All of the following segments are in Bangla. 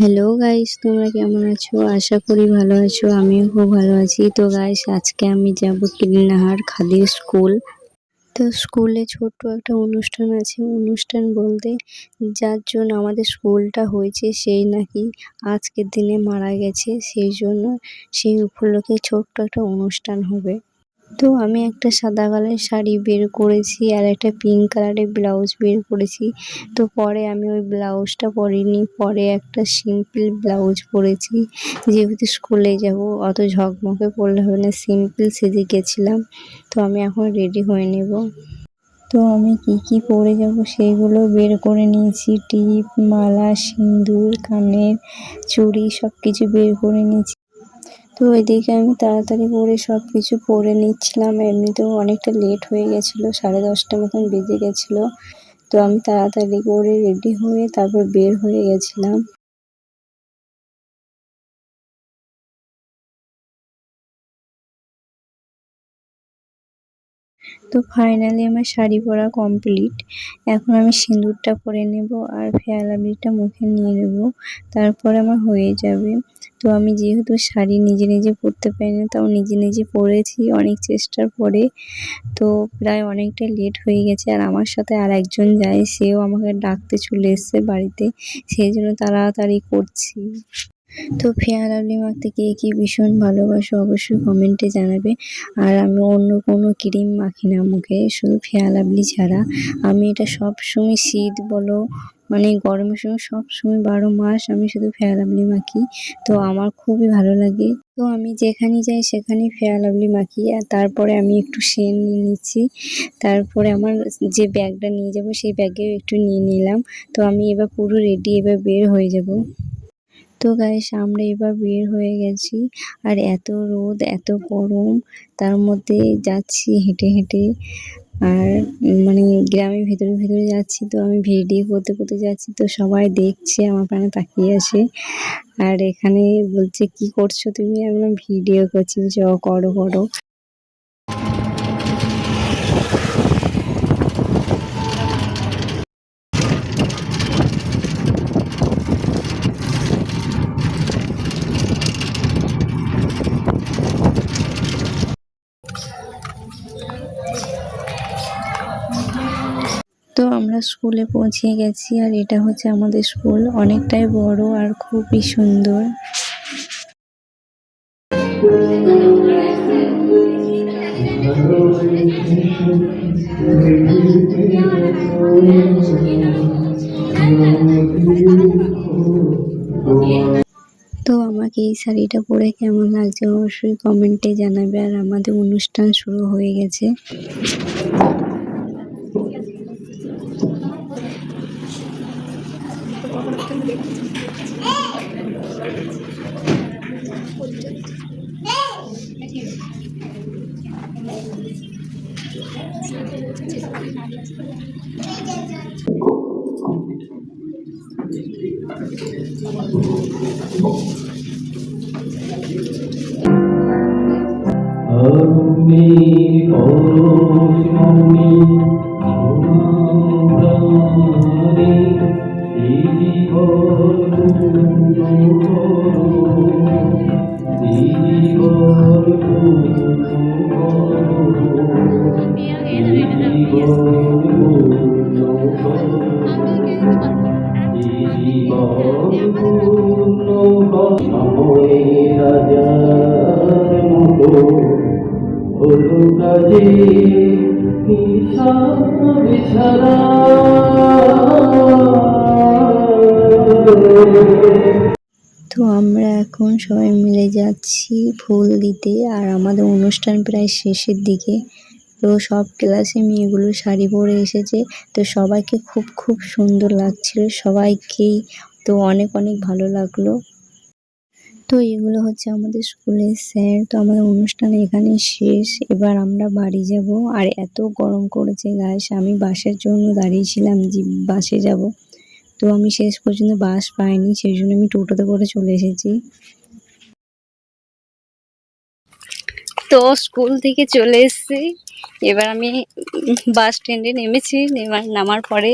হ্যালো গাইস তোমরা কেমন আছো? আশা করি ভালো আছো, আমিও খুব ভালো আছি। তো গাইস আজকে আমি যাব কিলনাহার খাদির স্কুল। তো, স্কুলে ছোট্ট একটা অনুষ্ঠান আছে। অনুষ্ঠান বলতে যার জন্য আমাদের স্কুলটা হয়েছে, সেই নাকি আজকের দিনে মারা গেছে। সেই জন্য সেই উপলক্ষে ছোট্ট একটা অনুষ্ঠান হবে। তো আমি একটা সাদা কালারের শাড়ি বের করেছি আর একটা পিঙ্ক কালারের ব্লাউজ বের করেছি। তো পরে আমি ওই ব্লাউজটা পরিনি, পরে একটা সিম্পল ব্লাউজ পরেছি। যেহেতু স্কুলে যাব, অত ঝকমকে পরলে হবে না সিম্পল সেজে গেছিলাম। তো আমি এখন রেডি হয়ে নেব। তো আমি কি কি পরে যাব সেইগুলো বের করে নিয়েছি। টিপ, মালা, সিঁদুর, কানের, চুড়ি সব কিছু বের করে নিয়েছি। তো এদিকে আমি তাড়াতাড়ি করে সব কিছু পরে নিচ্ছিলাম। এমনিতেও অনেকটা লেট হয়ে গেছিল, সাড়ে দশটা মতন বেজে গেছিল। তো আমি তাড়াতাড়ি করে রেডি হয়ে তারপর বের হয়ে গেছিলাম। তো ফাইনালি আমার শাড়ি পরা কমপ্লিট এখন আমি সিঁদুরটা পরে নেব আর ফেয়ার মুখে নিয়ে নেব। তারপর আমার হয়ে যাবে। তো আমি যেহেতু শাড়ি নিজে নিজে পরতে পারি না তাও নিজে নিজে পরেছি অনেক চেষ্টার পরে। তো প্রায় অনেকটা লেট হয়ে গেছে আর আমার সাথে আর একজন যায়, সেও আমাকে ডাকতে চলে এসছে বাড়িতে। সেই জন্য তাড়াতাড়ি করছি। তো ফেয়ার লাভলি মাখতে কে কি ভীষণ ভালোবাসো অবশ্যই কমেন্টে জানাবে। আর আমি অন্য কোনো ক্রিম মাখি না মুখে, শুধু ফেয়ার লাভলি ছাড়া। আমি এটা সব সময় শীত বলো মানে গরমের সময় সব সময় বারো মাস আমি শুধু ফেয়ার লাভলি মাখি, তো আমার খুবই ভালো লাগে। তো আমি যেখানে যাই সেখানে ফেয়ার লাভলি মাখি, আর তারপরে আমি একটু সেন নিয়ে নিচ্ছি। তারপরে আমার যে ব্যাগটা নিয়ে যাব সেই ব্যাগেও একটু নিয়ে নিলাম। তো আমি এবার পুরো রেডি এবার বের হয়ে যাব। তো গাইস আমরা এবার বের হয়ে গেছি। আর এত রোদ, এত গরম, তার মধ্যে যাচ্ছি হেঁটে হেঁটে। আর মানে গ্রামের ভেতরে ভেতরে যাচ্ছি তো আমি ভিডিও করতে করতে যাচ্ছি তো সবাই দেখছে, আমার পানে তাকিয়ে আছে। আর এখানে বলছে, কি করছ তুমি? আমি ভিডিও করছি। ও করো করো। তো আমরা স্কুলে পৌঁছে গেছি আর এটা হচ্ছে আমাদের স্কুল অনেকটাই বড় আর খুবই সুন্দর। তো আমাকে এই শাড়িটা পরে কেমন লাগছে অবশ্যই কমেন্টে জানাবে আর আমাদের অনুষ্ঠান শুরু হয়ে গেছে। 阿弥陀佛，阿弥陀佛。কাজে হিসাব তো আমরা এখন সবাই মিলে যাচ্ছি ফুল দিতে। আর আমাদের অনুষ্ঠান প্রায় শেষের দিকে। তো সব ক্লাসে মেয়েগুলো শাড়ি পরে এসেছে। তো সবাইকে খুব খুব সুন্দর লাগছিল। সবাইকেই তো অনেক অনেক ভালো লাগল। তো এগুলো হচ্ছে আমাদের স্কুলের স্যার। তো আমাদের অনুষ্ঠান এখানে শেষ। এবার আমরা বাড়ি যাব। আর এত গরম করেছে গাইস আমি বাসের জন্য দাঁড়িয়েছিলাম যে বাসে যাব। তো আমি শেষ পর্যন্ত বাস পাইনি, সেই জন্য আমি টোটোতে করে চলে এসেছি। তো স্কুল থেকে চলে এসেছি। এবার আমি বাস স্ট্যান্ডে নেমেছি নেমার নামার পরে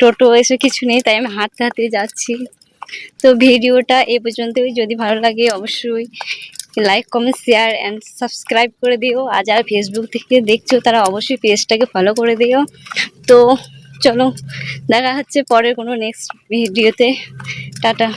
টোটো এসে কিছু নেই, তাই আমি হাঁটতে হাঁটতে যাচ্ছি। তো ভিডিওটা এ পর্যন্তই, যদি ভালো লাগে অবশ্যই like comment share and subscribe করে দিও। আর যারা ফেসবুক থেকে দেখছ, তারা অবশ্যই পেজটাকে ফলো করে দিও। তো চলো দেখা হচ্ছে পরের কোনো নেক্সট ভিডিওতে টাটা।